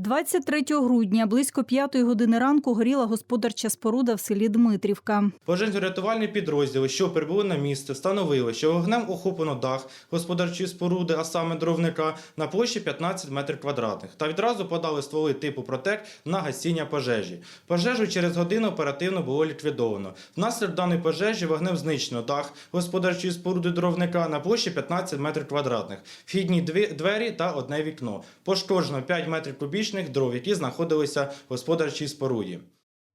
23 грудня близько 5 години ранку горіла господарча споруда в селі Дмитрівка. Пожежно-рятувальні підрозділи, що прибули на місце, встановили, що вогнем охоплено дах господарчої споруди, а саме дровника, на площі 15 метрів квадратних, та відразу подали стволи типу «Протек» на гасіння пожежі. Пожежу через годину оперативно було ліквідовано. Внаслідок даної пожежі вогнем знищено дах господарчої споруди дровника на площі 15 метрів квадратних, вхідні двері та одне вікно. Пошкоджено 5 метрів кубічних дров, які знаходилися в господарчій споруді.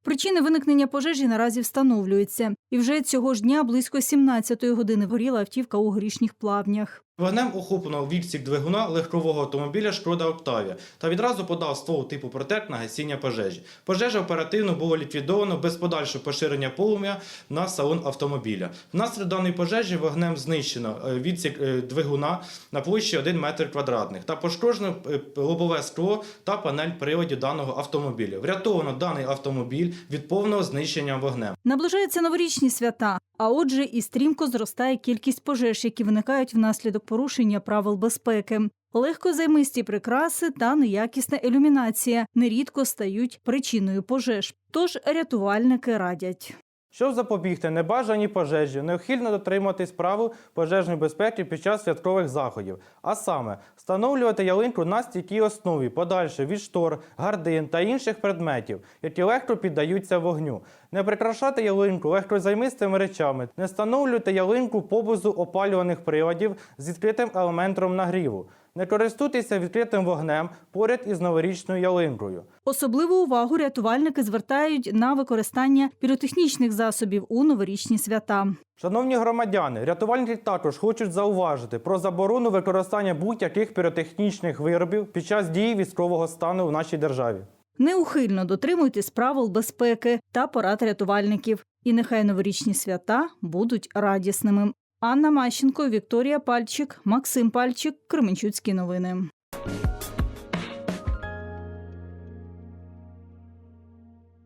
Причини виникнення пожежі наразі встановлюються. І вже цього ж дня близько 17 години горіла автівка у горішніх плавнях. Вогнем охоплено відсік двигуна легкового автомобіля Шкода Октавія та відразу подав ствол типу протек на гасіння пожежі. Пожежа оперативно було ліквідовано без подальшого поширення полум'я на салон автомобіля. Внаслідок даної пожежі вогнем знищено е, відсік е, двигуна на площі 1 метр квадратних та пошкоджено е, лобове скло та панель приводів даного автомобіля. Врятовано даний автомобіль від повного знищення вогнем. Наближаються новорічні свята, а отже, і стрімко зростає кількість пожеж, які виникають внаслідок порушення правил безпеки. Легкозаймисті прикраси та неякісна ілюмінація нерідко стають причиною пожеж. Тож рятувальники радять. Щоб запобігти небажаній пожежі, необхідно дотримуватись правил пожежної безпеки під час святкових заходів, а саме встановлювати ялинку на стійкій основі, подальше від штор, гардин та інших предметів, які легко піддаються вогню. Не прикрашати ялинку легкозаймистими речами, не встановлювати ялинку поблизу опалюваних приладів з відкритим елементом нагріву. Не користуйтеся відкритим вогнем поряд із новорічною ялинкою. Особливу увагу рятувальники звертають на використання піротехнічних засобів у новорічні свята. Шановні громадяни, рятувальники також хочуть зауважити про заборону використання будь-яких піротехнічних виробів під час дії військового стану в нашій державі. Неухильно дотримуйтесь правил безпеки та порад рятувальників. І нехай новорічні свята будуть радісними. Анна Мащенко, Вікторія Пальчик, Максим Пальчик, Кременчуцькі новини.